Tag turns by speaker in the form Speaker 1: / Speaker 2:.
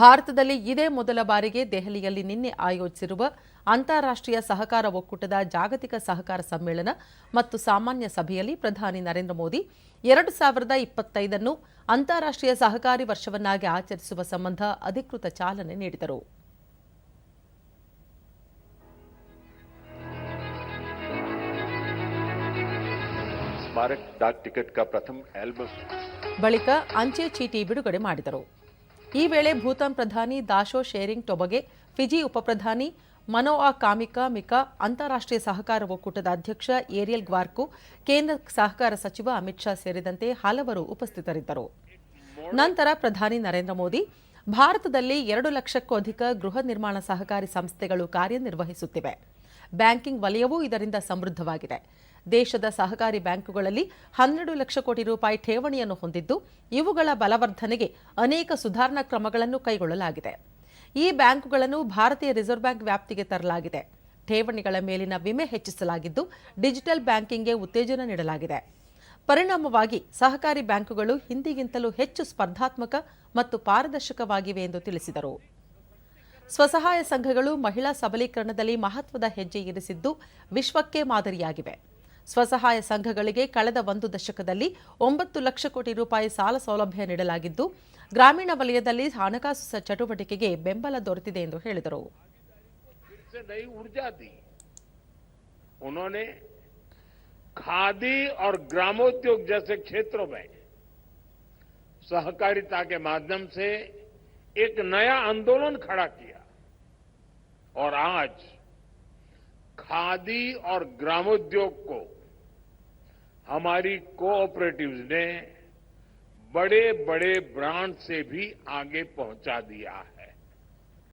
Speaker 1: ಭಾರತದಲ್ಲಿ ಇದೇ ಮೊದಲ ಬಾರಿಗೆ ದೆಹಲಿಯಲ್ಲಿ ನಿನ್ನೆ ಆಯೋಜಿಸಿರುವ ಅಂತಾರಾಷ್ಟ್ರೀಯ ಸಹಕಾರ ಒಕ್ಕೂಟದ ಜಾಗತಿಕ ಸಹಕಾರ ಸಮ್ಮೇಳನ ಮತ್ತು ಸಾಮಾನ್ಯ ಸಭೆಯಲ್ಲಿ ಪ್ರಧಾನಿ ನರೇಂದ್ರ ಮೋದಿ ಎರಡು ಸಾವಿರದ ಇಪ್ಪತ್ತೈದನ್ನು ಅಂತಾರಾಷ್ಟ್ರೀಯ ಸಹಕಾರಿ ವರ್ಷವನ್ನಾಗಿ ಆಚರಿಸುವ ಸಂಬಂಧ ಅಧಿಕೃತ ಚಾಲನೆ ನೀಡಿದರು. ಬಳಿಕ ಅಂಚೆ ಚೀಟಿ ಬಿಡುಗಡೆ ಮಾಡಿದರು. ಈ ವೇಳೆ ಭೂತಾನ್ ಪ್ರಧಾನಿ ದಾಶೋ ಶೇರಿಂಗ್ ಟೊಬಗೆ, ಫಿಜಿ ಉಪಪ್ರಧಾನಿ ಮನೋಆ ಕಾಮಿಕಾ ಮಿಕಾ, ಅಂತಾರಾಷ್ಟ್ರೀಯ ಸಹಕಾರ ಒಕ್ಕೂಟದ ಅಧ್ಯಕ್ಷ ಏರಿಯಲ್ ಗ್ವಾರ್ಕು, ಕೇಂದ್ರ ಸಹಕಾರ ಸಚಿವ ಅಮಿತ್ ಶಾ ಸೇರಿದಂತೆ ಹಲವರು ಉಪಸ್ಥಿತರಿದ್ದರು. ನಂತರ ಪ್ರಧಾನಿ ನರೇಂದ್ರ ಮೋದಿ, ಭಾರತದಲ್ಲಿ ಎರಡು ಲಕ್ಷಕ್ಕೂ ಅಧಿಕ ಗೃಹ ನಿರ್ಮಾಣ ಸಹಕಾರಿ ಸಂಸ್ಥೆಗಳು ಕಾರ್ಯನಿರ್ವಹಿಸುತ್ತಿವೆ. ಬ್ಯಾಂಕಿಂಗ್ ವಲಯವೂ ಇದರಿಂದ ಸಮೃದ್ಧವಾಗಿದೆ. ದೇಶದ ಸಹಕಾರಿ ಬ್ಯಾಂಕುಗಳಲ್ಲಿ ಹನ್ನೆರಡು ಲಕ್ಷ ಕೋಟಿ ರೂಪಾಯಿ ಠೇವಣಿಯನ್ನು ಹೊಂದಿದ್ದು, ಇವುಗಳ ಬಲವರ್ಧನೆಗೆ ಅನೇಕ ಸುಧಾರಣಾ ಕ್ರಮಗಳನ್ನು ಕೈಗೊಳ್ಳಲಾಗಿದೆ. ಈ ಬ್ಯಾಂಕುಗಳನ್ನು ಭಾರತೀಯ ರಿಸರ್ವ್ ಬ್ಯಾಂಕ್ ವ್ಯಾಪ್ತಿಗೆ ತರಲಾಗಿದೆ. ಠೇವಣಿಗಳ ಮೇಲಿನ ವಿಮೆ ಹೆಚ್ಚಿಸಲಾಗಿದ್ದು, ಡಿಜಿಟಲ್ ಬ್ಯಾಂಕಿಂಗ್ಗೆ ಉತ್ತೇಜನ ನೀಡಲಾಗಿದೆ. ಪರಿಣಾಮವಾಗಿ ಸಹಕಾರಿ ಬ್ಯಾಂಕುಗಳು ಹಿಂದಿಗಿಂತಲೂ ಹೆಚ್ಚು ಸ್ಪರ್ಧಾತ್ಮಕ ಮತ್ತು ಪಾರದರ್ಶಕವಾಗಿವೆ ಎಂದು ತಿಳಿಸಿದರು. ಸ್ವಸಹಾಯ ಸಂಘಗಳು ಮಹಿಳಾ ಸಬಲೀಕರಣದಲ್ಲಿ ಮಹತ್ವದ ಹೆಜ್ಜೆ ಇರಿಸಿದ್ದು ವಿಶ್ವಕ್ಕೆ ಮಾದರಿಯಾಗಿವೆ. ಸ್ವಸಹಾಯ ಸಂಘಗಳಿಗೆ ಕಳೆದ ಒಂದು ದಶಕದಲ್ಲಿ ಒಂಬತ್ತು ಲಕ್ಷ ಕೋಟಿ ರೂಪಾಯಿ ಸಾಲ ಸೌಲಭ್ಯ ನೀಡಲಾಗಿದ್ದು ಗ್ರಾಮೀಣ ವಲಯದಲ್ಲಿ ಹಣಕಾಸು ಸ- ಚಟುವಟಿಕೆಗೆ ಬೆಂಬಲ ದೊರೆತಿದೆ ಎಂದು ಹೇಳಿದರು
Speaker 2: फिर से नई ऊर्जा दी उन्होंने खादी और ग्रामोद्योग जैसे क्षेत्रों में सहकारिता के माध्यम से एक नया आंदोलन खड़ा किया और आज खादी और ग्रामोद्योग को हमारी कोऑपरेटिव्स ने बड़े बड़े ब्रांड से भी आगे पहुँचा दिया है।